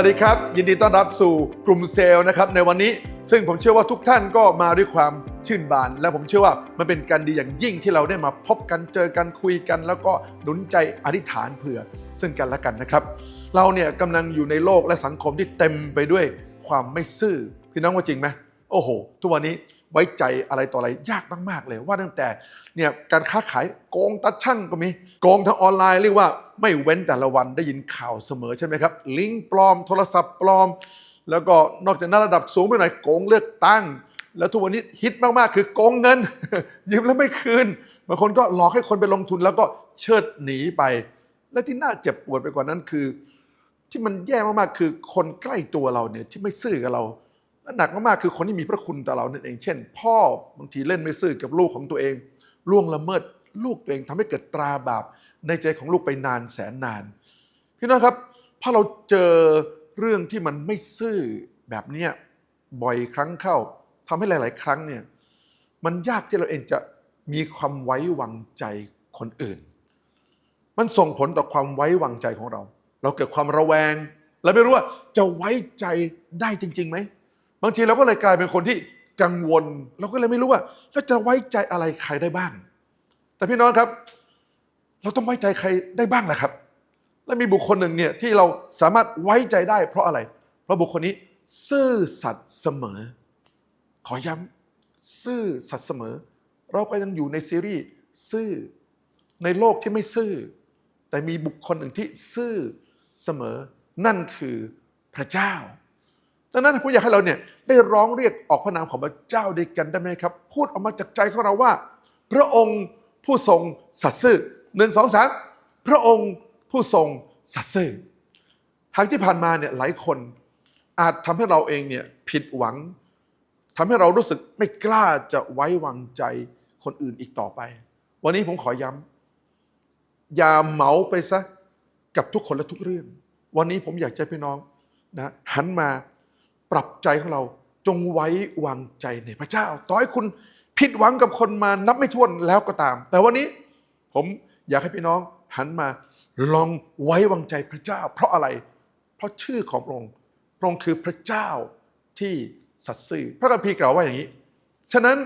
วัสดีครับ ยินดีต้อนรับสู่กลุ่มเซลล์นะครับในวันนี้ซึ่งผมเชื่อว่าทุกท่านก็มาด้วยความชื่นบาน และผมเชื่อว่ามันเป็นการดีอย่างยิ่งที่เราได้มาพบกันเจอกันคุยกัน แล้วก็หนุนใจอธิษฐานเผื่อซึ่งกันและกันนะครับ เราเนี่ยกำลังอยู่ในโลกและสังคมที่เต็มไปด้วยความไม่ซื่อพี่น้องว่าจริงไหมโอ้โห ทุกวันนี้ไว้ใจอะไรต่ออะไรยากมาก ๆ เลยว่าตั้งแต่ เนี่ยการค้าขายโกงตัดช่างก็มี โกงทางออนไลน์เรียกว่าไม่เว้นแต่ละวันได้ยินข่าวเสมอใช่ไหมครับ ลิงก์ปลอมโทรศัพท์ปลอม แล้วก็นอกจากนั้นระดับสูงไปหน่อยโกงเลือกตั้ง แล้วทุกวันนี้ฮิตมากๆ คือโกงเงิน ยืมแล้วไม่คืนบางคนก็หลอกให้คนไปลงทุนแล้วก็เชิดหนีไป และที่น่าเจ็บปวดไปกว่านั้นคือ ที่มันแย่มากๆคือคนใกล้ตัวเราเนี่ยที่ไม่ซื่อกับเราหนักมากๆคือคนที่มีพระคุณต่อเรานั่นเอง เช่น พ่อบางทีเล่นไม่ซื่อกับลูกของตัวเอง ล่วงละเมิดลูกตัวเองทำให้เกิดตราบาปในใจของลูกไปนานแสนนาน พี่น้องครับพอเราเจอเรื่องที่มันไม่ซื่อแบบเนี้ยบ่อยครั้งเข้าทำให้หลาย ๆ ครั้งเนี่ยมันยากที่เราเองจะมีความไว้วางใจคนอื่น มันส่งผลต่อความไว้วางใจของเรา เราเกิดความระแวง เราไม่รู้ว่าจะไว้ใจได้จริงๆไหมบางทีเราก็เลยกลายเป็นคนที่ กังวล เราก็เลยไม่รู้ว่าเราจะไว้ใจอะไรใครได้บ้าง แต่พี่น้องครับ เราต้องไว้ใจใครได้บ้างนะครับ และมีบุคคลหนึ่งเนี่ยที่เราสามารถไว้ใจได้เพราะอะไร เพราะบุคคลนี้ซื่อสัตย์เสมอ ขอย้ำซื่อสัตย์เสมอ เราก็ยังอยู่ในซีรีส์ซื่อในโลกที่ไม่ซื่อ แต่มีบุคคลหนึ่งที่ซื่อเสมอ นั่นคือพระเจ้า ดังนั้นผมอยากให้เราเนี่ยได้ร้องเรียกออกพระนามของพระเจ้าด้วยกันได้ไหมครับ พูดออกมาจากใจของเราว่า พระองค์ผู้ทรงสัตย์ซื่อหนึ่งสองสามพระองค์ผู้ทรงสัตย์ซื่อหากที่ผ่านมาเนี่ยหลายคนอาจทำให้เราเองเนี่ยผิดหวังทำให้เรารู้สึกไม่กล้าจะไว้วางใจคนอื่นอีกต่อไป วันนี้ผมขอย้ำอย่าเหมาไปซะกับทุกคนและทุกเรื่อง วันนี้ผมอยากจะให้พี่น้องนะหันมา ปรับใจของเราจงไว้วางใจในพระเจ้า ต่อให้คุณผิดหวังกับคนมานับไม่ถ้วนแล้วก็ตาม แต่วันนี้ผมอยากให้พี่น้องหันมาลองไว้วางใจพระเจ้า เพราะอะไร เพราะชื่อของพระองค์พระองค์คือพระเจ้าที่สัตย์ซื่อพระคัมภีร์กล่าวว่าอย่างนี้ ฉะนั้น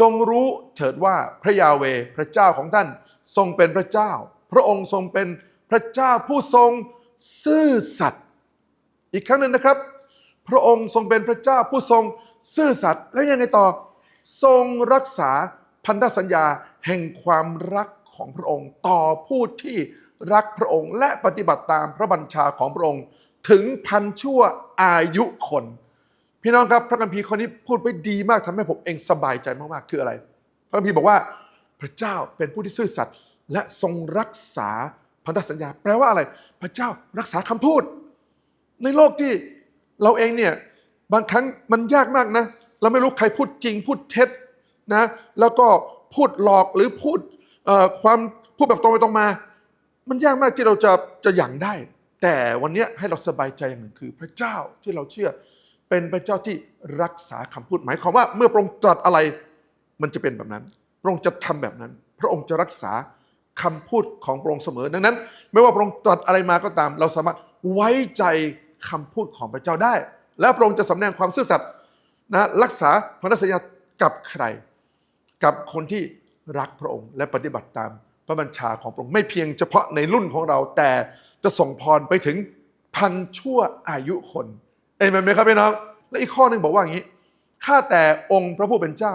จงรู้เถิดว่าพระยาเวพระเจ้าของท่านทรงเป็นพระเจ้า พระองค์ทรงเป็นพระเจ้าผู้ทรงซื่อสัตย์อีกครั้งหนึ่งนะครับ พระองค์ทรงเป็นพระเจ้าผู้ทรงซื่อสัตย์แล้วยังไงต่อ ทรงรักษาพันธสัญญาแห่งความรักของพระองค์ ต่อผู้ที่รักพระองค์และปฏิบัติตามพระบัญชาของพระองค์ ถึงพันชั่วอายุคน พี่น้องครับพระคัมภีร์คนนี้พูดไว้ดีมากทำให้ผมเองสบายใจมากๆ คืออะไร พระคัมภีร์บอกว่าพระเจ้าเป็นผู้ที่ซื่อสัตย์และทรงรักษาพันธสัญญา แปลว่าอะไร พระเจ้ารักษาคำพูด ในโลกที่ เราเองเนี่ยบางครั้งมันยากมากนะ เราไม่รู้ใครพูดจริงพูดเท็จนะแล้วก็พูดหลอกหรือพูดความพูดแบบตรงไปตรงมา มันยากมากที่เราจะจะหยั่งได้ แต่วันนี้ให้เราสบายใจอย่างหนึ่งคือ พระเจ้าที่เราเชื่อเป็นพระเจ้าที่รักษาคำพูดหมายความว่าเมื่อพระองค์ตรัสอะไรมันจะเป็นแบบนั้น พระองค์จะทำแบบนั้น พระองค์จะรักษาคำพูดของพระองค์เสมอ ดังนั้น ไม่ว่าพระองค์ตรัสอะไรมาก็ตาม เราสามารถไว้ใจ คำพูดของพระเจ้าได้ แล้วพระองค์จะสำแดงความซื่อสัตย์นะรักษาพันธสัญญากับใคร กับคนที่รักพระองค์ และปฏิบัติตามพระบัญชาของพระองค์ไม่เพียงเฉพาะในรุ่นของเราแต่จะส่งพรไปถึงพันชั่วอายุคนเอ้ยมันไหมครับพี่น้องและอีกข้อหนึ่งบอกว่าอย่างนี้ข้าแต่องค์พระผู้เป็นเจ้า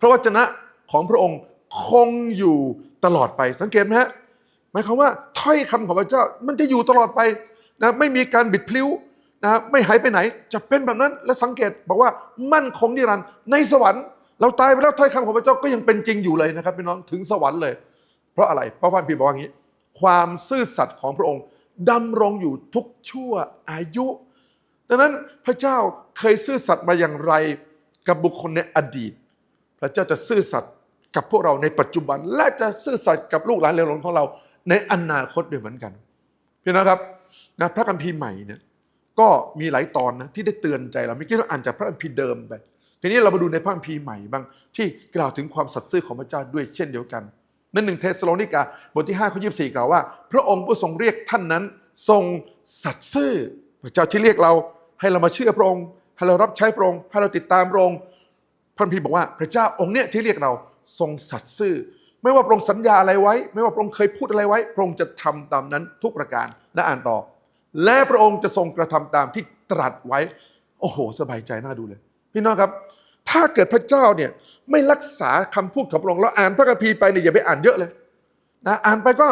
พระวจนะของพระองค์คงอยู่ตลอดไปสังเกตไหมฮะหมายความว่าถ้อยคำของพระเจ้ามันจะอยู่ตลอดไป นะไม่มีการบิดพลิ้วนะไม่หายไปไหน จะเป็นแบบนั้นและสังเกตบอกว่ามั่นคงนิรันดร์ในสวรรค์ เราตายไปแล้วถ้อยคำของพระเจ้าก็ยังเป็นจริงอยู่เลยนะครับพี่น้องถึงสวรรค์เลย เพราะอะไรเพราะพระคัมภีบอกว่าอย่างนี้ ความซื่อสัตย์ของพระองค์ดำรงอยู่ทุกชั่วอายุ ดังนั้นพระเจ้าเคยซื่อสัตย์มาอย่างไรกับบุคคลในอดีต พระเจ้าจะซื่อสัตย์กับพวกเราในปัจจุบัน และจะซื่อสัตย์กับลูกหลานเหลนหลนของเราในอนาคตด้วยเหมือนกัน พี่นะครับ นะพระคัมภีร์ใหม่เนี่ยก็มีหลายตอนนะที่ได้เตือนใจเราไม่คิดว่าอ่านจากพระคัมภีร์เดิมไปทีนี้เรามาดูในพระคัมภีร์ใหม่บ้างที่กล่าวถึงความสัตย์ซื่อของพระเจ้าด้วยเช่นเดียวกันในหนึ่งเทสโลนิกาบทที่5ข้อ24 กล่าวว่า พระองค์ผู้ทรงเรียกท่านนั้น ทรงสัตย์ซื่อพระเจ้าที่เรียกเรา ให้เรามาเชื่อพระองค์ให้เรารับใช้พระองค์ให้เราติดตามพระองค์พระคัมพีร์บอกว่าพระเจ้าองค์เนี้ยที่เรียกเราทรงสัตย์ซื่อ ไม่ว่าพระองค์สัญญาอะไรไว้ ไม่ว่าพระองค์เคยพูดอะไรไว้ พระองค์จะทำตามนั้นทุกประการ และอ่านต่อ และพระองค์จะทรงกระทำตามที่ตรัสไว้ โอ้โห สบายใจน่าดูเลย พี่น้องครับ ถ้าเกิดพระเจ้าเนี่ยไม่รักษาคำพูดของพระองค์แล้วอ่านพระคัมภีร์ไปเนี่ยอย่าไปอ่านเยอะเลยนะอ่านไปก็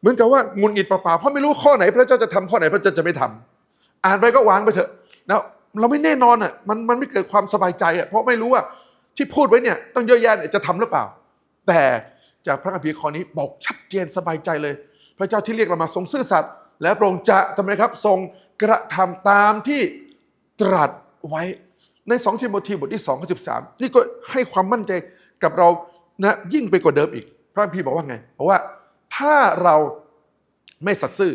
เหมือนกับว่างุนงิดเปล่าๆเพราะไม่รู้ข้อไหน พระเจ้าจะทำข้อไหนพระเจ้าจะไม่ทำอ่านไปก็วางไปเถอะนะเราไม่แน่นอนอะมันมันไม่เกิดความสบายใจอะเพราะไม่รู้ว่าที่พูดไว้เนี่ยต้องเยอะแยะเนี่ยจะทำหรือเปล่า แต่จากพระคัมภีร์ข้อนี้บอกชัดเจนสบายใจเลย พระเจ้าที่เรียกเรามาทรงซื่อสัตย์ และพระองค์จะทำไมครับทรงกระทำตามที่ตรัสไว้ใน 2 ทิโมธีบทที่2ข้อ13 นี่ก็ให้ความมั่นใจกับเรานะยิ่งไปกว่าเดิมอีก พระคัมภีร์บอกว่าไงบอกว่าถ้าเราไม่สัตย์ซื่อ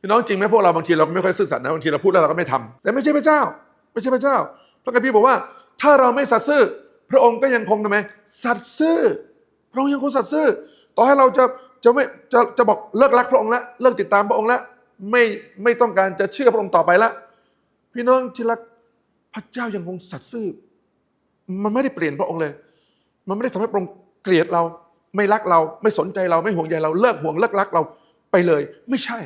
พี่น้องจริงไหมพวกเราบางทีเราก็ไม่ค่อยซื่อสัตย์นะบางทีเราพูดแล้วเราก็ไม่ทำแต่ไม่ใช่พระเจ้า ไม่ใช่พระเจ้า พระคัมภีร์บอกว่าถ้าเราไม่สัตย์ซื่อพระองค์ก็ยังคงทำไมสัตย์ซื่อพระองค์ยังคงสัตย์ซื่อต่อให้เราจะจะไม่จะจะบอกเลิกรักพระองค์ล้วเลิกติดตามพระองค์ล้ว ไม่ไม่ต้องการจะเชื่อพระองค์ต่อไปแล้วพี่น้องที่รักพระเจ้ายังคงสัตย์ซื่อ มันไม่ได้เปลี่ยนพระองค์เลย มันไม่ได้ทำให้พระองค์เกลียดเรา ไม่รักเรา ไม่สนใจเรา ไม่ห่วงใยเรา เลิกห่วงเลิกรักเราไปเลย ไม่ใช่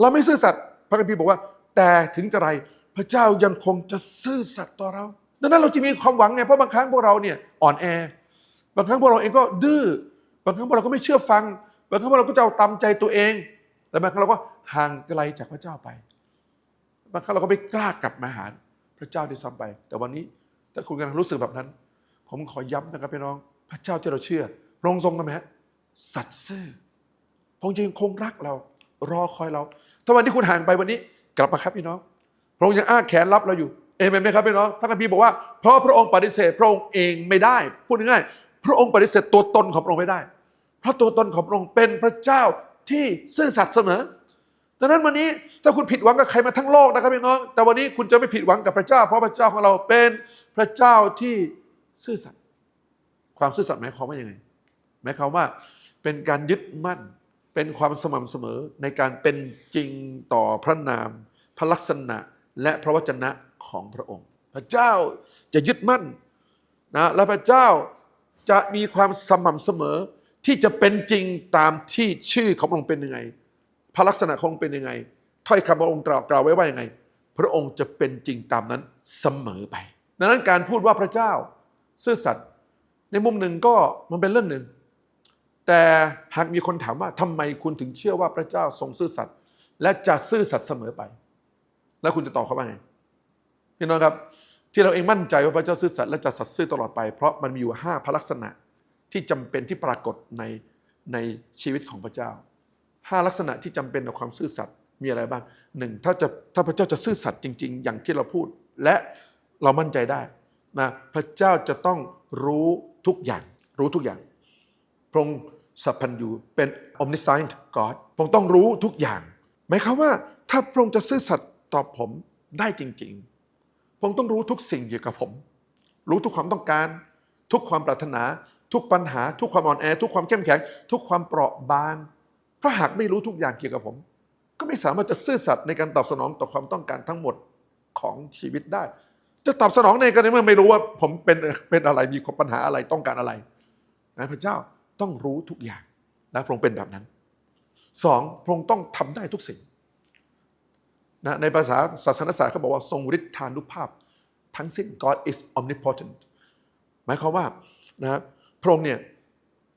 เราไม่ซื่อสัตย์พระคัมภีร์บอกว่า แต่ถึงกระไรพระเจ้ายังคงจะซื่อสัตย์ต่อเรา ดังนั้นเราจะมีความหวังไง เพราะบางครั้งพวกเราเนี่ยอ่อนแอ บางครั้งพวกเราเองก็ดื้อ บางครั้งพวกเราก็ไม่เชื่อฟัง บางครั้งพวกเราก็จะเอาตามใจตัวเอง และบางครั้งเราก็ห่างไกลจากพระเจ้าไป บางครั้งเราก็ไม่กล้ากลับมาหาพระเจ้าด้วยซ้ำไป แต่วันนี้ถ้าคุณกำลังรู้สึกแบบนั้น ผมขอย้ำนะครับพี่น้อง พระเจ้าที่เราเชื่อพระองค์ทรงทำไมฮะสัตย์ซื่อพระองค์ยังคงรักเรา รอคอยเรา ถ้าวันที่คุณห่างไปวันนี้ กลับมาครับพี่น้อง พระองค์ยังอ้าแขนรับเราอยู่เอเมนไหมครับพี่น้องพระคัมภีร์บอกว่าเพราะพระองค์ปฏิเสธ พระองค์เองไม่ได้ พูดง่ายๆพระองค์ปฏิเสธตัวตนของพระองค์ไม่ได้ เพราะตัวตนของพระองค์เป็นพระเจ้า ที่ซื่อสัตย์เสมอ ดังนั้นวันนี้ถ้าคุณผิดหวังกับใครมาทั้งโลกนะครับพี่น้อง แต่วันนี้คุณจะไม่ผิดหวังกับพระเจ้า เพราะพระเจ้าของเราเป็นพระเจ้าที่ซื่อสัตย์ความซื่อสัตย์หมายความว่ายังไงหมายความว่าเป็นการยึดมั่นเป็นความสม่ำเสมอในการเป็นจริงต่อพระนาม พระลักษณะและพระวจนะของพระองค์ พระเจ้าจะยึดมั่นนะและพระเจ้าจะมีความสม่ำเสมอ ที่จะเป็นจริงตามที่ชื่อของพระองค์เป็นยังไง พระลักษณะขององค์เป็นยังไง ถ้อยคำพระองค์กล่าวกล่าวไว้ว่ายังไง พระองค์จะเป็นจริงตามนั้นเสมอไป ดังนั้นการพูดว่าพระเจ้าซื่อสัตย์ในมุมหนึ่งก็มันเป็นเรื่องหนึ่ง แต่หากมีคนถามว่าทำไมคุณถึงเชื่อว่าพระเจ้าทรงซื่อสัตย์และจะซื่อสัตย์เสมอไป แล้วคุณจะตอบเขาว่าไงพี่น้องครับ ที่เราเองมั่นใจว่าพระเจ้าซื่อสัตย์และจะสัตย์ซื่อตลอดไปเพราะมันมีอยู่ห้าพระลักษณะ ที่จำเป็นที่ปรากฏในในชีวิตของพระเจ้าห้าลักษณะที่จำเป็นต่อความซื่อสัตย์มีอะไรบ้างหนึ่งถ้าจะถ้าพระเจ้าจะซื่อสัตย์จริง ๆ อย่างที่เราพูด และเรามั่นใจได้นะพระเจ้าจะต้องรู้ทุกอย่าง รู้ทุกอย่าง พระองค์สัพพัญญูเป็น omniscient God พระองค์ต้องรู้ทุกอย่างหมายความว่าถ้าพระองค์จะซื่อสัตย์ต่อผมได้จริง ๆ พระองค์ต้องรู้ทุกสิ่งเกี่ยวกับผม รู้ทุกความต้องการ ทุกความปรารถนา ทุกปัญหาทุกความอ่อนแอ ทุกความเข้มแข็ง ทุกความเปราะบางเพราะหากไม่รู้ทุกอย่างเกี่ยวกับผม ก็ไม่สามารถจะซื่อสัตย์ในการตอบสนองต่อความต้องการทั้งหมดของชีวิตได้ จะตอบสนองในกรณีเมื่อไม่รู้ว่าผมเป็นเป็นอะไรมีปัญหาอะไรต้องการอะไรนะพระเจ้าต้องรู้ทุกอย่างและพระองค์เป็นแบบนั้นสองพระองค์ต้องทำได้ทุกสิ่งนะในภาษาศาสนศาสตร์เขาบอกว่าทรงฤทธานุภาพ ทั้งสิ้น God is omnipotent หมายความว่านะ พระองค์เนี่ย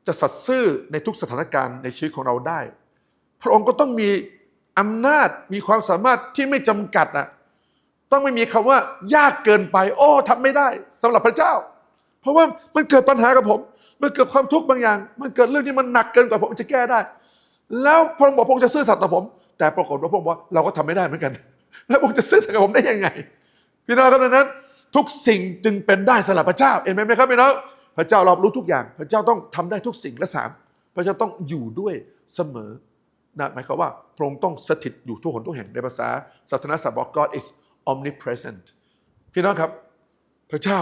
จะสัตย์ซื่อในทุกสถานการณ์ในชีวิตของเราได้ พระองค์ก็ต้องมีอำนาจมีความสามารถที่ไม่จำกัดอะต้องไม่มีคำว่ายากเกินไป โอ้ทำไม่ได้สำหรับพระเจ้า เพราะว่ามันเกิดปัญหากับผม มันเกิดความทุกข์บางอย่าง มันเกิดเรื่องที่มันหนักเกินกว่าผมจะแก้ได้ แล้วพระองค์บอกพระองค์จะซื่อสัตย์ต่อผม แต่ปรากฏว่าพระองค์บอกเราก็ทำไม่ได้เหมือนกัน แล้วพระองค์จะซื่อสัตย์กับผมได้ยังไง พี่น้องครับดังนั้น ทุกสิ่งจึงเป็นได้สำหรับพระเจ้าเห็นไหมครับพี่น้อง พระเจ้ารอบรู้ทุกอย่าง พระเจ้าต้องทำได้ทุกสิ่งและสามพระเจ้าต้องอยู่ด้วยเสมอนะหมายความว่าพระองค์ต้องสถิตอยู่ทุกหนทุกแห่งในภาษาศาสนาศาสตร์บอก God is omnipresent พี่น้องครับ พระเจ้า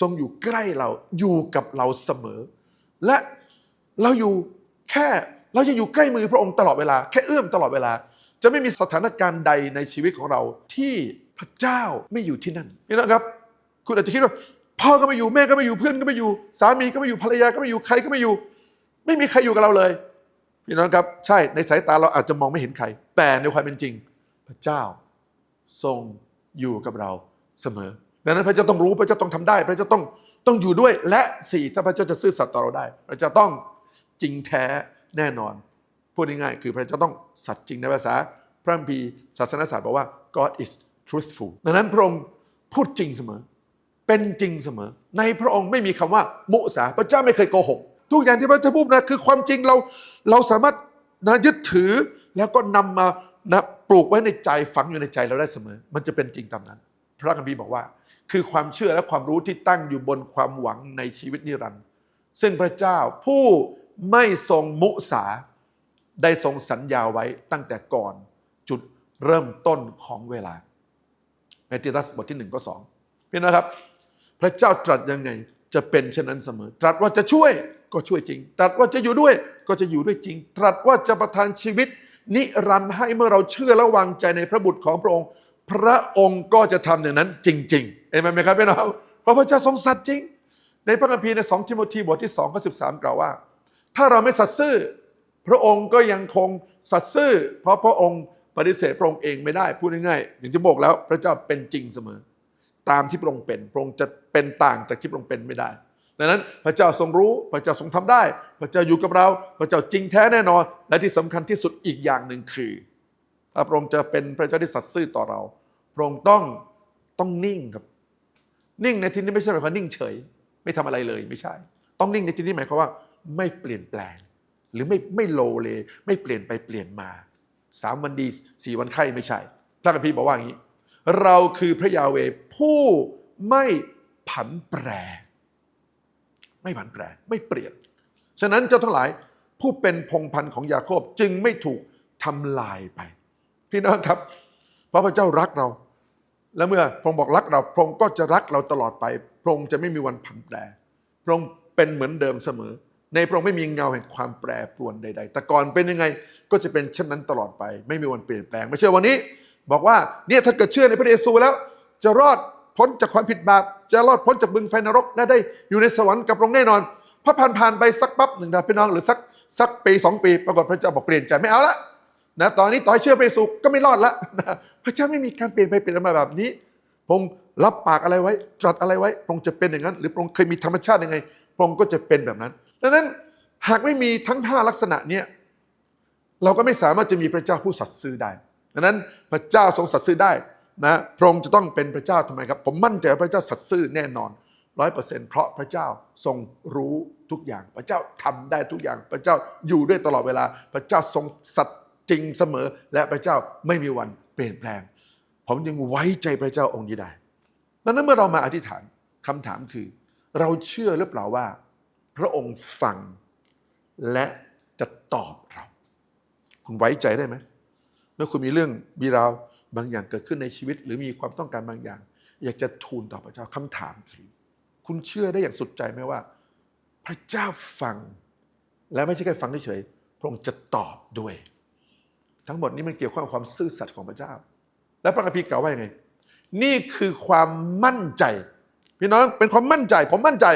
ทรงอยู่ใกล้เราอยู่กับเราเสมอ และเราอยู่แค่เราจะอยู่ใกล้มือพระองค์ตลอดเวลา แค่เอื้อมตลอดเวลา จะไม่มีสถานการณ์ใดในชีวิตของเราที่พระเจ้าไม่อยู่ที่นั่นนี่นะครับ คุณอาจจะคิดว่า พ่อก็ไม่อยู่แม่ก็ไม่อยู่เพื่อนก็ไม่อยู่ สามีก็ไม่อยู่ภรรยาก็ไม่อยู่ใครก็ไม่อยู่ ไม่มีใครอยู่กับเราเลยพี่น้องครับ ใช่ในสายตาเราอาจจะมองไม่เห็นใคร แต่ในความเป็นจริง พระเจ้าทรงอยู่กับเราเสมอ ดังนั้นพระเจ้าต้องรู้พระเจ้าต้องทำได้ พระเจ้าต้องต้องอยู่ด้วยและสี่ถ้าพระเจ้าจะซื่อสัตย์ต่อเราได้พระเจ้าต้องจริงแท้แน่นอนพูดง่ายๆคือพระเจ้าต้องสัตย์จริงในภาษา พระคัมภีร์ศาสนศาสตร์บอกว่า God is truthful ดังนั้นพระองค์พูดจริงเสมอ เป็นจริงเสมอ ในพระองค์ไม่มีคำว่า มุสาพระเจ้าไม่เคยโกหก ทุกอย่างที่พระเจ้าพูดนะคือความจริงเราเราสามารถนะยึดถือแล้วก็นำมานะปลูกไว้ในใจฝังอยู่ในใจเราได้เสมอ มันจะเป็นจริงตามนั้น พระคัมภีร์บอกว่า คือความเชื่อและความรู้ที่ตั้งอยู่บนความหวังในชีวิตนิรันดร์ซึ่งพระเจ้าผู้ไม่ทรงมุสาได้ทรงสัญญาไว้ตั้งแต่ก่อนจุดเริ่มต้นของเวลา ในติตัสบทที่หนึ่งก็สองพี่นะครับ พระเจ้าตรัสยังไงจะเป็นเช่นนั้นเสมอ ตรัสว่าจะช่วยก็ช่วยจริง ตรัสว่าจะอยู่ด้วยก็จะอยู่ด้วยจริง ตรัสว่าจะประทานชีวิต นิรันดร์ให้เมื่อเราเชื่อและวางใจในพระบุตรของพระองค์ พระองค์ก็จะทำอย่างนั้นจริงๆเห็นไหมครับพี่น้องเพราะพระเจ้าทรงสัตย์จริง ในพระคัมภีร์ใน2ทิโมธีบทที่2ข้อ13 กล่าวว่า ถ้าเราไม่สัตย์ซื่อ พระองค์ก็ยังคงสัตย์ซื่อ เพราะพระองค์ปฏิเสธพระองค์เองไม่ได้พูดง่ายๆอย่างที่บอกแล้วพระเจ้าเป็นจริงเสมอ ตามที่พระองค์เป็นพระองค์จะเป็นต่างจากที่พระองค์เป็นไม่ได้ ดังนั้นพระเจ้าทรงรู้พระเจ้าทรงทำได้ พระเจ้าอยู่กับเรา พระเจ้าจริงแท้แน่นอน และที่สำคัญที่สุดอีกอย่างหนึ่งคือถ้าพระองค์จะเป็นพระเจ้าที่สัตย์ซื่อต่อเรา พระองค์ต้องต้องนิ่งครับ นิ่งในที่นี้ไม่ใช่หมายความนิ่งเฉย ไม่ทำอะไรเลยไม่ใช่ ต้องนิ่งในที่นี้หมายความว่า ไม่เปลี่ยนแปลง หรือไม่ไม่โลเลไม่เปลี่ยนไปเปลี่ยนมาสามวันดีสี่วันไข้ไม่ใช่พระคัมภีร์บอกว่าอย่างนี้ เราคือพระยาเวผู้ไม่ผันแปร ไม่ผันแปรไม่เปลี่ยน ฉะนั้นเจ้าทั้งหลายผู้เป็นพงพันธ์ของยาโคบจึงไม่ถูกทำลายไป พี่น้องครับ เพราะพระเจ้ารักเรา และเมื่อพระองค์บอกรักเรา พระองค์ก็จะรักเราตลอดไป พระองค์จะไม่มีวันผันแปร พระองค์เป็นเหมือนเดิมเสมอ ในพระองค์ไม่มีเงาแห่งความแปรปรวนใด ๆ แต่ก่อนเป็นยังไงก็จะเป็นเช่นนั้นตลอดไป ไม่มีวันเปลี่ยนแปลง ไม่ใช่วันนี้ บอกว่าเนี่ยถ้าเกิดเชื่อในพระเยซูแล้ว จะรอดพ้นจากความผิดบาป จะรอดพ้นจากบึงไฟนรกและได้อยู่ในสวรรค์กับพระองค์แน่นอนพอผ่านผ่านๆไปสักปั๊บหนึ่งนะพี่น้องหรือสักสักปีสองปี ปรากฏพระเจ้าบอกเปลี่ยนใจไม่เอาละนะตอนนี้ต่อให้เชื่อพระเยซูก็ไม่รอดละนะพระเจ้าไม่มีการเปลี่ยนไปเปลี่ยนมาแบบนี้พงค์รับปากอะไรไว้ ตรัสอะไรไว้พระองค์จะเป็นอย่างนั้น หรือพระองค์เคยมีธรรมชาติยังไงพระองค์ก็จะเป็นแบบนั้นดังนั้นหากไม่มีทั้งห้าลักษณะเนี้ยเราก็ไม่สามารถจะมีพระเจ้าผู้สัตย์ซื่อได้ ดังนั้นพระเจ้าทรงสัตย์ซื่อได้นะพระองค์จะต้องเป็นพระเจ้าทำไมครับ ผมมั่นใจพระเจ้าสัตย์ซื่อแน่นอนร้อยเปอร์เซ็นต์เพราะพระเจ้าทรงรู้ทุกอย่าง พระเจ้าทำได้ทุกอย่าง พระเจ้าอยู่ด้วยตลอดเวลา พระเจ้าทรงสัตย์จริงเสมอ และพระเจ้าไม่มีวันเปลี่ยนแปลง ผมยังไว้ใจพระเจ้าองค์นี้ได้ดังนั้นเมื่อเรามาอธิษฐานคำถามคือ เราเชื่อหรือเปล่าว่า พระองค์ฟังและจะตอบเรา คุณไว้ใจได้ไหม เมื่อคุณมีเรื่องมีราวบางอย่างเกิดขึ้นในชีวิต หรือมีความต้องการบางอย่าง อยากจะทูลต่อพระเจ้าคำถามคือคุณเชื่อได้อย่างสุดใจไหมว่า พระเจ้าฟัง และไม่ใช่แค่ฟังเฉยๆพระองค์จะตอบด้วย ทั้งหมดนี้มันเกี่ยวข้องกับความซื่อสัตย์ของพระเจ้า และพระคัมภีร์กล่าวว่ายังไง นี่คือความมั่นใจ พี่น้องเป็นความมั่นใจ ผมมั่นใจ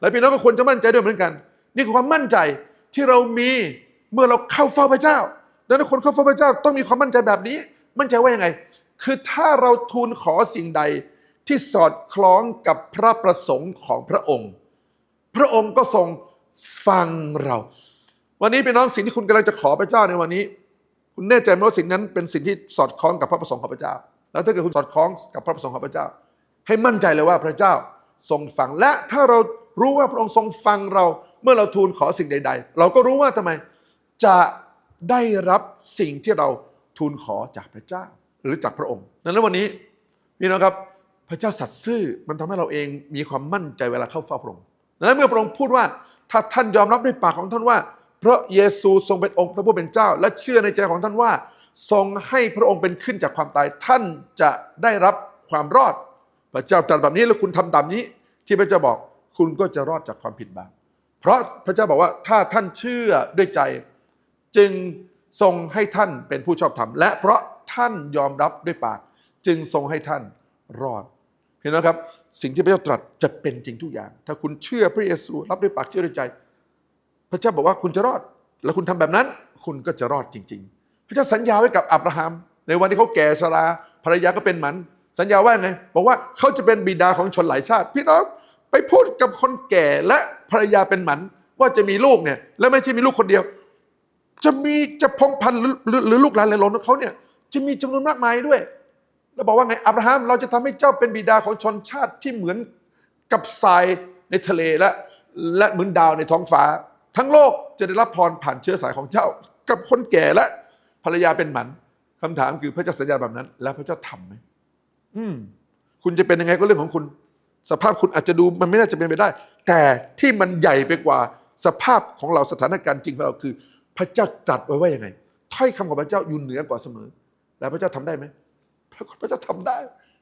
และพี่น้องก็ควรจะมั่นใจด้วยเหมือนกัน นี่คือความมั่นใจที่เรามีเมื่อเราเข้าเฝ้าพระเจ้า ดังนั้นคนเข้าเฝ้าพระเจ้าต้องมีความมั่นใจแบบนี้ มั่นใจว่ายังไง คือถ้าเราทูลขอสิ่งใดที่สอดคล้องกับพระประสงค์ของพระองค์ พระองค์ก็ทรงฟังเรา วันนี้พี่น้องสิ่งที่คุณกำลังจะขอพระเจ้าในวันนี้ คุณแน่ใจไหมว่าสิ่งนั้นเป็นสิ่งที่สอดคล้องกับพระประสงค์ของพระเจ้า แล้วถ้าเกิดคุณสอดคล้องกับพระประสงค์ของพระเจ้า ให้มั่นใจเลยว่าพระเจ้าทรงฟัง และถ้าเรารู้ว่าพระองค์ทรงฟังเรา เมื่อเราทูลขอสิ่งใด ๆ เราก็รู้ว่าทำไมจะ ได้รับสิ่งที่เราทูลขอจากพระเจ้าหรือจากพระองค์ดังนั้นวันนี้พี่น้องครับพระเจ้าสัตย์ซื่อมันทำให้เราเองมีความมั่นใจเวลาเข้าเฝ้าพระองค์ดังนั้นเมื่อพระองค์พูดว่า ถ้าท่านยอมรับด้วยปากของท่านว่า พระเยซูทรงเป็นองค์พระผู้เป็นเจ้า และเชื่อในใจของท่านว่า ทรงให้พระองค์เป็นขึ้นจากความตายท่านจะได้รับความรอด พระเจ้าตรัสแบบนี้แล้วคุณทำตามนี้ ที่พระเจ้าบอกคุณก็จะรอดจากความผิดบาปเพราะพระเจ้าบอกว่าถ้าท่านเชื่อด้วยใจ จึงทรงให้ท่านเป็นผู้ชอบธรรม และเพราะท่านยอมรับด้วยปาก จึงทรงให้ท่านรอดพี่น้องครับ สิ่งที่พระเจ้าตรัสจะเป็นจริงทุกอย่าง ถ้าคุณเชื่อพระเยซูรับด้วยปากเชื่อด้วยใจ พระเจ้าบอกว่าคุณจะรอด แล้วคุณทำแบบนั้น คุณก็จะรอดจริง ๆ พระเจ้าสัญญาไว้กับอับราฮัม ในวันที่เขาแก่ชราภรรยาก็เป็นหมัน สัญญาว่าไง บอกว่าเขาจะเป็นบิดาของชนหลายชาติ พี่น้องไปพูดกับคนแก่และภรรยาเป็นหมัน ว่าจะมีลูกเนี่ยแล้วไม่ใช่มีลูกคนเดียว จะมีจะพงพันธุ์หรือหรือลูกหลานเลยล้นของเขาเนี่ยจะมีจำนวนมากมายด้วย แล้วบอกว่าไงอับราฮัมเราจะทำให้เจ้าเป็นบิดาของชนชาติที่เหมือนกับทรายในทะเลและและเหมือนดาวในท้องฟ้า ทั้งโลกจะได้รับพรผ่านเชื้อสายของเจ้า กับคนแก่และภรรยาเป็นหมันคำถามคือพระเจ้าสัญญาแบบนั้น แล้วพระเจ้าทำไหมอืมคุณจะเป็นยังไงก็เรื่องของคุณ สภาพคุณอาจจะดูมันไม่น่าจะเป็นไปได้ แต่ที่มันใหญ่ไปกว่าสภาพของเราสถานการณ์จริงของเราคือ พระเจ้าตรัสไว้ว่ายังไงถ้อยคำของพระเจ้าอยู่เหนือกว่าเสมอ แล้วพระเจ้าทำได้ไหมพระพระเจ้าทำได้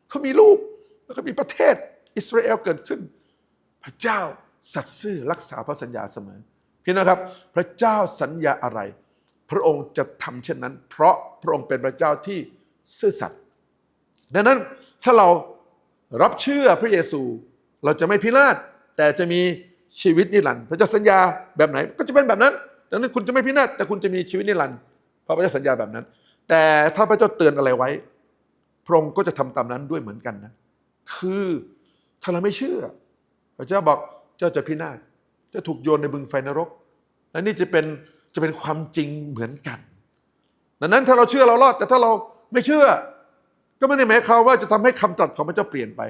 เขามีลูกแล้วก็มีประเทศอิสราเอลเกิดขึ้น พระเจ้าสัตย์ซื่อรักษาพระสัญญาเสมอ พี่นะครับ พระเจ้าสัญญาอะไร พระองค์จะทำเช่นนั้น เพราะพระองค์เป็นพระเจ้าที่ซื่อสัตย์ดังนั้นถ้าเรารับเชื่อพระเยซู เราจะไม่พินาศแต่จะมีชีวิตนิรันดร์พระเจ้าสัญญาแบบไหนก็จะเป็นแบบนั้น ดังนั้นคุณจะไม่พินาศแต่คุณจะมีชีวิตนิรันดร์เพราะพระเจ้าสัญญาแบบนั้น แต่ถ้าพระเจ้าเตือนอะไรไว้ พระองค์ก็จะทำตามนั้นด้วยเหมือนกันนะ คือถ้าเราไม่เชื่อ พระเจ้าบอกเจ้าจะพินาศจะถูกโยนในบึงไฟนรก และนี่จะเป็นจะเป็นความจริงเหมือนกัน ดังนั้นถ้าเราเชื่อเรารอด แต่ถ้าเราไม่เชื่อ ก็ไม่ได้หมายความว่าจะทำให้คำตรัสของพระเจ้าเปลี่ยนไป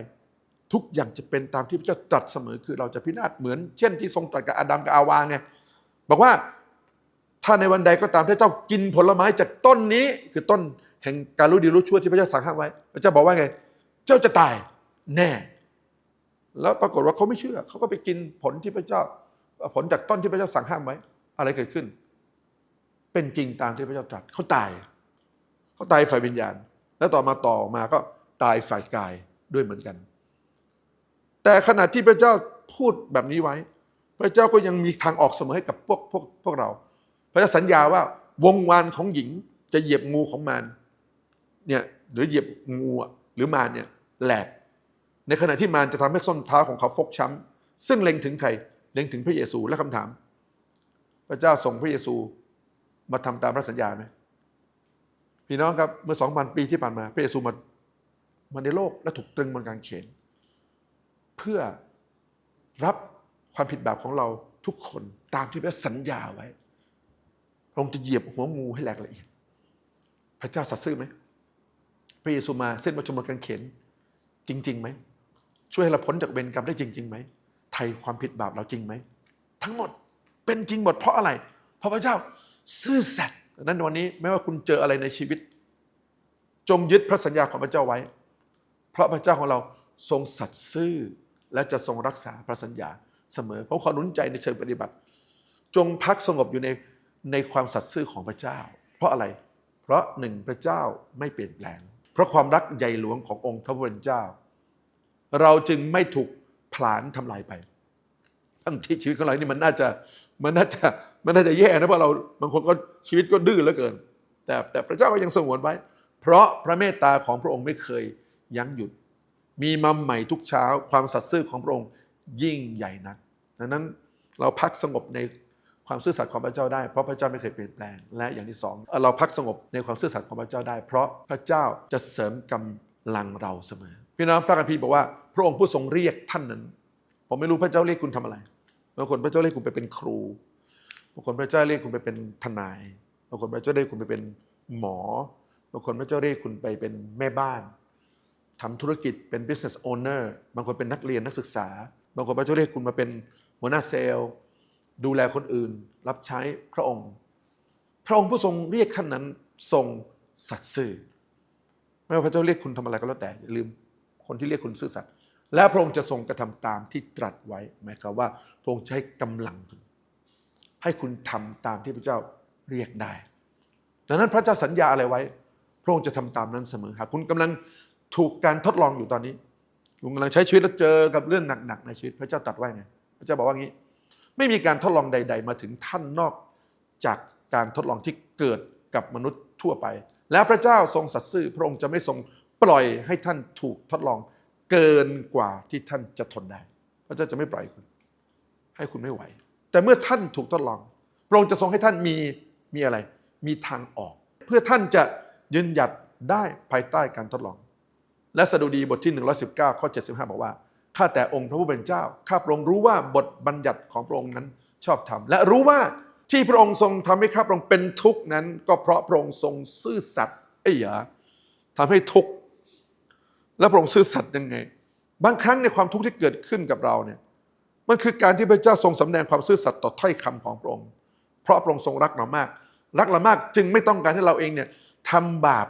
ทุกอย่างจะเป็นตามที่พระเจ้าตรัสเสมอ คือเราจะพินาศเหมือนเช่นที่ทรงตรัสกับอาดัมกับอาวาไงบอกว่า ถ้าในวันใดก็ตามที่เจ้ากินผลไม้จากต้นนี้คือต้นแห่งการรู้ดีรู้ชั่วที่พระเจ้าสั่งห้ามไว้พระเจ้าบอกว่าไง เจ้าจะตายแน่ แล้วปรากฏว่าเขาไม่เชื่อเขาก็ไปกินผลที่พระเจ้า ผลจากต้นที่พระเจ้าสั่งห้ามไว้ อะไรเกิดขึ้น เป็นจริงตามที่พระเจ้าตรัสเขาตายเขาตายฝ่ายวิญญาณ แล้วต่อมาต่อมาก็ตายฝ่ายกายด้วยเหมือนกัน แต่ขณะที่พระเจ้าพูดแบบนี้ไว้ พระเจ้าก็ยังมีทางออกเสมอให้กับพวกพวกพวกเรา ระเจ้าสัญญาว่าวงวานของหญิงจะเหยียบงูของมารเนี่ยหรือเหยียบงูหรือมารเนี่ยแหลก ในขณะที่มารจะทำให้ส้นเท้าของเขาฟกช้ำซึ่งเล็งถึงใครเล็งถึงพระเยซูและคำถาม พระเจ้าส่งพระเยซูมาทำตามพระสัญญาไหมพี่น้องครับเมื่อสองพันปีที่ผ่านมา พระเยซูมามาในโลกและถูกตรึงบนกางเขน เพื่อรับความผิดบาปของเราทุกคนตามที่พระสัญญาไว้ พระองค์จะเหยียบหัวงูให้แหลกละเอียด พระเจ้าสัตย์ซื่อไหม พระเยซูมาเส้นมาชมกางเขนจริงๆไหม ช่วยให้เราพ้นจากเวรกรรมได้จริงๆไหมไถ่ความผิดบาปเราจริงไหม ทั้งหมดเป็นจริงหมดเพราะอะไร เพราะพระเจ้าซื่อสัตย์นั้นวันนี้ไม่ว่าคุณเจออะไรในชีวิต จงยึดพระสัญญาของพระเจ้าไว้ เพราะพระเจ้าของเราทรงสัตย์ซื่อและจะทรงรักษาพระสัญญาเสมอ เพราะขอหนุนใจในเชิงปฏิบัติ จงพักสงบอยู่ใน ในความสัตย์ซื่อของพระเจ้า เพราะอะไร เพราะหนึ่งพระเจ้าไม่เปลี่ยนแปลง เพราะความรักใหญ่หลวงขององค์พระผู้เป็นเจ้า เราจึงไม่ถูกผลาญทำลายไปทั้งที่ชีวิตของเรานี่มันน่าจะมันน่าจะมันน่าจะแย่นะเพราะเราบางคนก็ชีวิตก็ดื้อเหลือเกิน แต่แต่พระเจ้าก็ยังสงวนไว้ เพราะพระเมตตาของพระองค์ไม่เคยยั้งหยุด มีมาใหม่ทุกเช้า ความสัตย์ซื่อของพระองค์ยิ่งใหญ่นักดังนั้นเราพักสงบใน ความซื่อสัตย์ของพระเจ้าได้เพราะพระเจ้าไม่เคยเปลี่ยนแปลง และอย่างที่สองเราพักสงบในความซื่อสัตย์ของพระเจ้าได้ เพราะพระเจ้าจะเสริมกำลังเราเสมอ พี่น้องพระคัมภีร์บอกว่าพระองค์ผู้ทรงเรียกท่านนั้น ผมไม่รู้พระเจ้าเรียกคุณทำอะไรบางคนพระเจ้าเรียกคุณไปเป็นครูบางคนพระเจ้าเรียกคุณไปเป็นทนายบางคนพระเจ้าเรียกคุณไปเป็นหมอบางคนพระเจ้าเรียกคุณไปเป็นแม่บ้านทำธุรกิจเป็น business owner บางคนเป็นนักเรียนนักศึกษา บางคนพระเจ้าเรียกคุณมาเป็นหัวหน้าเซลล์ ดูแลคนอื่น รับใช้พระองค์ พระองค์ผู้ทรงเรียกท่านนั้นทรงสัตย์ซื่อ ไม่ว่าพระเจ้าเรียกคุณทำอะไรก็แล้วแต่อย่าลืมคนที่เรียกคุณซื่อสัตย์และพระองค์จะทรงกระทำตามที่ตรัสไว้หมายความว่า พระองค์จะใช้กำลังคุณให้คุณทำตามที่พระเจ้าเรียกได้ ดังนั้นพระเจ้าสัญญาอะไรไว้ พระองค์จะทำตามนั้นเสมอหากคุณกำลังถูกการทดลองอยู่ตอนนี้ คุณกำลังใช้ชีวิตแล้วเจอกับเรื่องหนักๆในชีวิต พระเจ้าตรัสว่าไง พระเจ้าบอกว่างี้ ไม่มีการทดลองใด ๆ มาถึงท่านนอกจากการทดลองที่เกิดกับมนุษย์ทั่วไป แล้วพระเจ้าทรงสัตย์ซื่อพระองค์จะไม่ทรงปล่อยให้ท่านถูกทดลองเกินกว่าที่ท่านจะทนได้ พระเจ้าจะไม่ปล่อยคุณ ให้คุณไม่ไหว แต่เมื่อท่านถูกทดลอง พระองค์จะทรงให้ท่านมีมีอะไร มีทางออก เพื่อท่านจะยืนหยัดได้ภายใต้การทดลอง และสดุดีบทที่ 119ข้อ75 บอกว่า ข้าแต่องค์พระผู้เป็นเจ้า ข้าพระองค์รู้ว่าบทบัญญัติของพระองค์นั้นชอบธรรม และรู้ว่าที่พระองค์ทรงทำให้ข้าพระองค์เป็นทุกข์นั้น ก็เพราะพระองค์ทรงซื่อสัตย์ไอ้เหรอทำให้ทุกข์ แล้วพระองค์ซื่อสัตย์ยังไง บางครั้งในความทุกข์ที่เกิดขึ้นกับเราเนี่ย มันคือการที่พระเจ้าทรงสำแดงความซื่อสัตย์ต่อถ้อยคำของพระองค์ เพราะพระองค์ทรงรักเรามาก รักเรามากจึงไม่ต้องการให้เราเองเนี่ยทำบาป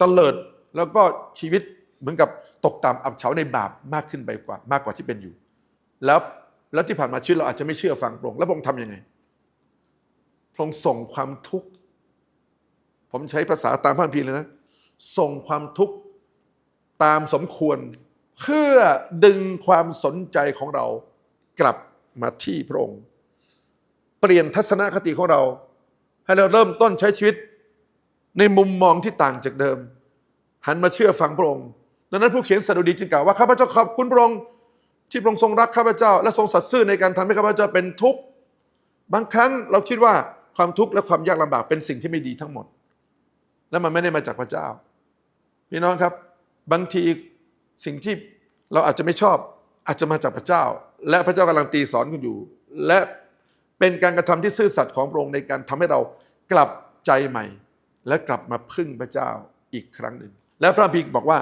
ตะเลิดแล้วก็ชีวิต เหมือนกับตกต่ำอับเฉาในบาปมากขึ้นไปกว่า มากกว่าที่เป็นอยู่ แล้วแล้วที่ผ่านมาชีวิตเราอาจจะไม่เชื่อฟังพระองค์แล้วพระองค์ทำยังไงพระองค์ส่งความทุกข์ผมใช้ภาษาตามพระคัมภีร์เลยนะ ส่งความทุกข์ตามสมควร เพื่อดึงความสนใจของเรากลับมาที่พระองค์ เปลี่ยนทัศนคติของเรา ให้เราเริ่มต้นใช้ชีวิตในมุมมองที่ต่างจากเดิม หันมาเชื่อฟังพระองค์ ดังนั้นผู้เขียนสดุดีจึงกล่าวว่าข้าพเจ้าขอบคุณพระองค์ที่พระองค์ทรงรักข้าพเจ้า และทรงสัตย์ซื่อในการทำให้ข้าพเจ้าเป็นทุกข์บางครั้งเราคิดว่าความทุกข์และความยากลำบากเป็นสิ่งที่ไม่ดีทั้งหมด และมันไม่ได้มาจากพระเจ้าพี่น้องครับ บางทีสิ่งที่เราอาจจะไม่ชอบอาจจะมาจากพระเจ้า และพระเจ้ากำลังตีสอนคุณอยู่ และเป็นการกระทำที่ซื่อสัตย์ของพระองค์ในการทำให้เรากลับใจใหม่ และกลับมาพึ่งพระเจ้าอีกครั้งหนึ่ง และพระพีบอกว่า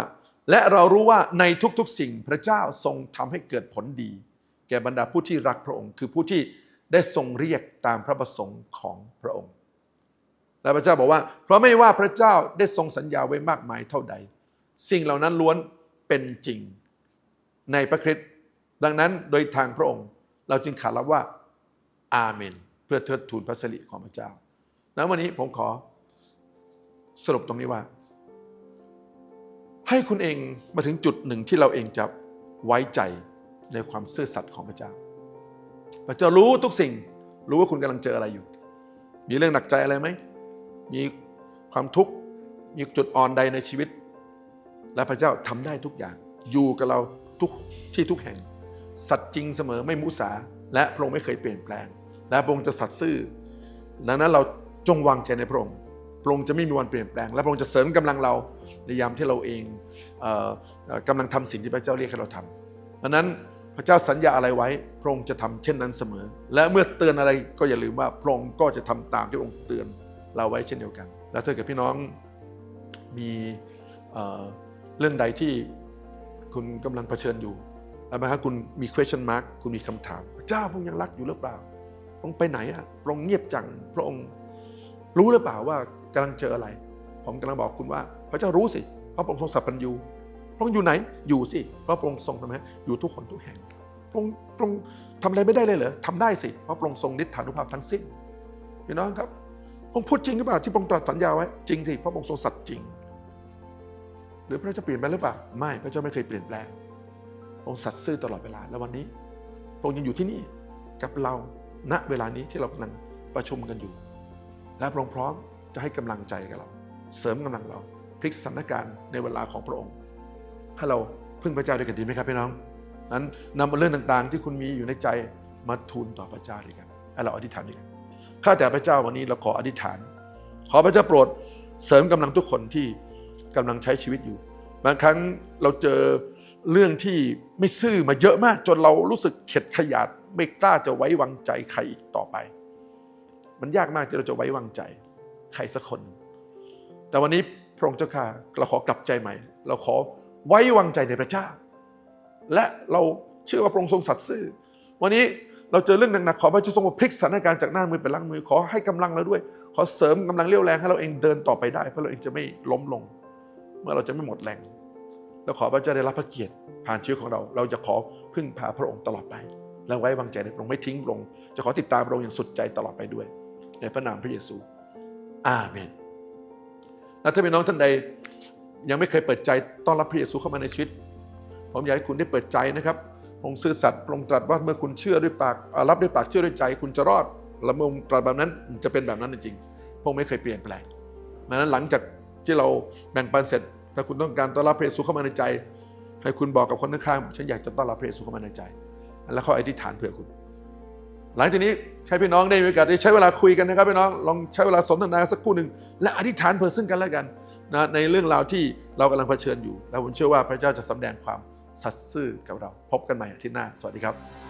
และเรารู้ว่าในทุกๆสิ่งพระเจ้าทรงทำให้เกิดผลดี แก่บรรดาผู้ที่รักพระองค์ คือผู้ที่ได้ทรงเรียกตามพระประสงค์ของพระองค์ และพระเจ้าบอกว่า เพราะไม่ว่าพระเจ้าได้ทรงสัญญาไว้มากมายเท่าใด สิ่งเหล่านั้นล้วนเป็นจริงในพระคริสต์ดังนั้นโดยทางพระองค์ เราจึงขารับว่าอาเมน เพื่อเทิดทูนพระสิริของพระเจ้าแล้ววันนี้ผมขอสรุปตรงนี้ว่า ให้คุณเองมาถึงจุดหนึ่งที่เราเองจะไว้ใจในความซื่อสัตย์ของพระเจ้า พระเจ้ารู้ทุกสิ่ง รู้ว่าคุณกำลังเจออะไรอยู่ มีเรื่องหนักใจอะไรไหม มีความทุกข์ มีจุดอ่อนใดในชีวิต และพระเจ้าทำได้ทุกอย่าง อยู่กับเราทุกที่ทุกแห่ง สัตย์จริงเสมอไม่มุสา และพระองค์ไม่เคยเปลี่ยนแปลง และพระองค์จะสัตย์ซื่อ ดังนั้นเราจงวางใจในพระองค์ พระองค์จะไม่มีวันเปลี่ยนแปลง และพระองค์จะเสริมกำลังเราในยามที่เราเองเออเอ่อกำลังทำสิ่งที่พระเจ้าเรียกให้เราทำดังนั้นพระเจ้าสัญญาอะไรไว้พระองค์จะทำเช่นนั้นเสมอ และเมื่อเตือนอะไรก็อย่าลืมว่าพระองค์ก็จะทำตามที่องค์เตือนเราไว้เช่นเดียวกัน แล้วถ้าเกิดพี่น้องมีเเรื่องใดที่คุณกำลังเผชิญอยู่แล้วนะครับคุณมี question mark คุณมีคำถาม พระเจ้าพระองค์ยังรักอยู่หรือเปล่าพระองค์ไปไหนอะพระองค์เงียบจังพระองค์รู้หรือเปล่าว่า กำลังเจออะไร ผมกำลังบอกคุณว่า พระเจ้ารู้สิพระองค์ทรงสัพพัญญูพระองค์อยู่ไหนอยู่สิพระองค์ทรงทำไมอยู่ทุกคนทุกแห่งพระองค์พระองค์ทำอะไรไม่ได้เลยเหรอทำได้สิพระองค์ทรงฤทธานุภาพทั้งสิ้นพี่น้องครับพระองค์พูดจริงหรือเปล่าที่พระองค์ตรัสสัญญาไว้จริงสิพระองค์ทรงสัตย์จริง หรือพระเจ้าเปลี่ยนไปหรือเปล่าไม่พระเจ้าไม่เคยเปลี่ยนแปลงพระองค์สัตย์ซื่อตลอดเวลาและวันนี้พระองค์ยังอยู่ที่นี่กับเราณเวลานี้ที่เรากำลังประชุมกันอยู่ และพระองค์พร้อม จะให้กำลังใจกับเรา เสริมกำลังเรา พลิกสถานการณ์ในเวลาของพระองค์ ให้เราพึ่งพระเจ้าด้วยกันดีไหมครับพี่น้องนั้นนำเอาเรื่องต่างๆ ที่คุณมีอยู่ในใจมาทูลต่อพระเจ้าด้วยกันให้เราอธิษฐานด้วยกันข้าแต่พระเจ้าวันนี้เราขออธิษฐาน ขอพระเจ้าโปรดเสริมกำลังทุกคนที่กำลังใช้ชีวิตอยู่ บางครั้งเราเจอเรื่องที่ไม่ซื่อมาเยอะมาก จนเรารู้สึกเข็ดขยาดไม่กล้าจะไว้วางใจใครอีกต่อไป มันยากมากที่เราจะไว้วางใจ ใครสักคน แต่วันนี้พระองค์เจ้าข้าเราขอกลับใจใหม่ เราขอไว้วางใจในพระเจ้า และเราเชื่อว่าพระองค์ทรงสัตย์ซื่อ วันนี้เราเจอเรื่องหนักๆขอพระเจ้าทรงพลิกสถานการณ์จากหน้ามือเป็นหลังมือขอให้กำลังเราด้วย ขอเสริมกำลังเรี่ยวแรงให้เราเองเดินต่อไปได้เพราะเราเองจะไม่ล้มลง เมื่อเราจะไม่หมดแรงแล้วขอพระเจ้าได้รับพระเกียรติผ่านชีวิตของเรา เราจะขอพึ่งพาพระองค์ตลอดไป และไว้วางใจในพระองค์ไม่ทิ้งพระองค์จะขอติดตามพระองค์อย่างสุดใจตลอดไปด้วย ในพระนามพระเยซู อาเมนและถ้าเป็นน้องท่านใดยังไม่เคยเปิดใจต้อนรับพระเยซูเข้ามาในชีวิต ผมอยากให้คุณได้เปิดใจนะครับพระองค์ซื่อสัตย์พระองค์ตรัสว่าเมื่อคุณเชื่อด้วยปากรับด้วยปากเชื่อด้วยใจ คุณจะรอดและเมื่องค์ตรัสแบบนั้นจะเป็นแบบนั้นจริงพระองค์ไม่เคยเปลี่ยนแปลงดังนั้นหลังจากที่เราแบ่งปันเสร็จ ถ้าคุณต้องการต้อนรับพระเยซูเข้ามาในใจ ให้คุณบอกกับคนข้างๆฉันอยากจะต้อนรับพระเยซูเข้ามาในใจ แล้วเขาอธิษฐานเผื่อคุณ หลังจากนี้ใช้พี่น้องได้มีโอกาสได้ใช้เวลาคุยกันนะครับพี่น้องลองใช้เวลาสนทนาสักครู่หนึ่งและอธิษฐานเผื่อซึ่งกันและกันนะในเรื่องราวที่เรากำลังเผชิญอยู่ และผมเชื่อว่าพระเจ้าจะสำแดงความสัตย์ซื่อกับเรา พบกันใหม่อาทิตย์หน้า สวัสดีครับ